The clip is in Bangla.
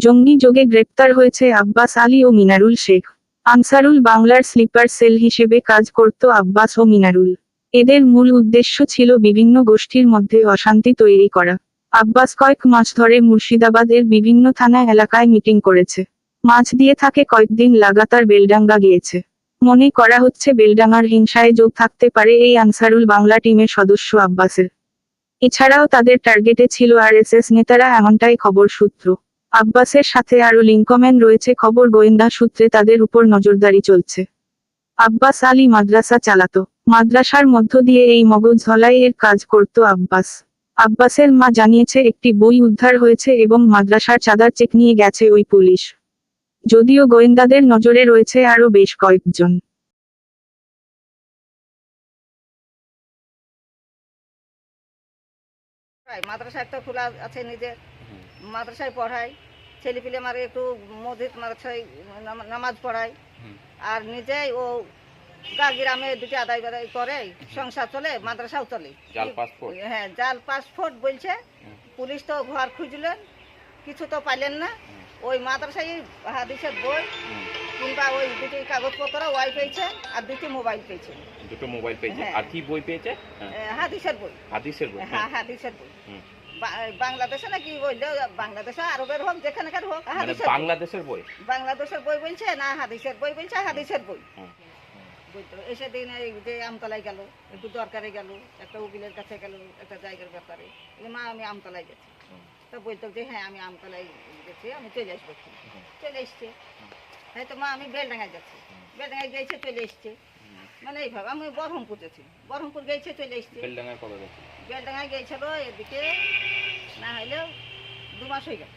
জঙ্গি যোগে গ্রেপ্তার হয়েছে আব্বাস আলী ও মিনারুল শেখ। আনসারুল বাংলার স্লিপার সেল হিসেবে কাজ করত আব্বাস ও মিনারুল। এদের মূল উদ্দেশ্য ছিল বিভিন্ন গোষ্ঠীর মধ্যে অশান্তি তৈরি করা। আব্বাস কয়েক মাস ধরে মুর্শিদাবাদের বিভিন্ন থানা এলাকায় মিটিং করেছে। মাছ দিয়ে থাকে কয়েকদিন লাগাতার বেলডাঙ্গা গিয়েছে। মনে করা হচ্ছে বেলডাঙ্গার হিংসায় যোগ থাকতে পারে এই আনসারুল বাংলা টিমের সদস্য আব্বাসের। এছাড়াও তাদের টার্গেটে ছিল আরএসএস নেতারা এমনটাই খবর সূত্র। আব্বাসের সাথে আরও লিঙ্কম্যান রয়েছে খবর গোয়েন্দা সূত্রে তাদের উপর নজরদারি চলছে। আব্বাস আলী মাদ্রাসা চালাতো। মাদ্রাসার মধ্য দিয়ে এই মগজ এর কাজ করত আব্বাস। আব্বাসের মা জানিয়েছে, একটি বই উদ্ধার হয়েছে এবং মাদ্রাসার চাঁদার চেক নিয়ে গেছে ওই পুলিশ। যদিও গোয়েন্দাদের নজরে রয়েছে আরও বেশ কয়েকজন। মাদ্রাসা একটা খোলা আছে নিজের। মাদ্রাসায় পড়াই ছেলেপিলে মারে একটু মসজিদ মাদ্রাসায় নামাজ পড়াই আর নিজেই ও গা গ্রামে দুটি আদায় বাদায় করে সংসার চলে মাদ্রাসাও চলে। হ্যাঁ জাল পাসপোর্ট বলছে। পুলিশ তো ঘর খুঁজলেন কিছু তো পাইলেন না। ওই মাদ্রাসায় হাদিসের বই কিংবা ওই দুটি কাগজপত্র ওয়াই পেয়েছে আর দুটি মোবাইল পেয়েছে। দুটো মোবাইল পেয়েছে। হ্যাঁ। আর কি বই পেয়েছে? হ্যাঁ, হাদিসের বই। হাদিসের বই হ্যাঁ হাদিসের বই। বাংলাদেশে নাকি বললে বাংলাদেশে আরবের হোক যেখানকার হোক মানে বাংলাদেশের বই? বাংলাদেশের বই বলছে না হাদিসের বই বলছে হাদিসের বই। এসে দিন যে আমতলায় গেল একটু দরকারে গেল একটা উকিলের কাছে গেল একটা জায়গার ব্যাপারে। মা আমি আমতলায় গেছি। তো বলতো যে হ্যাঁ আমি আমতলায় গেছি আমি চলে আসব। চলে এসছে। হ্যাঁ তো মা আমি বেলডাঙ্গায় যাচ্ছি। বেলডাঙ্গায় গেছে চলে এসছে। মানে এইভাবে আমি বহরমপুর যাচ্ছি বহরমপুর গেছে চলে এসছি। বেলডাঙ্গায় কবে গেছি? বেলডাঙ্গায় গেছিল এদিকে না হইলেও দু মাস হয়ে গেল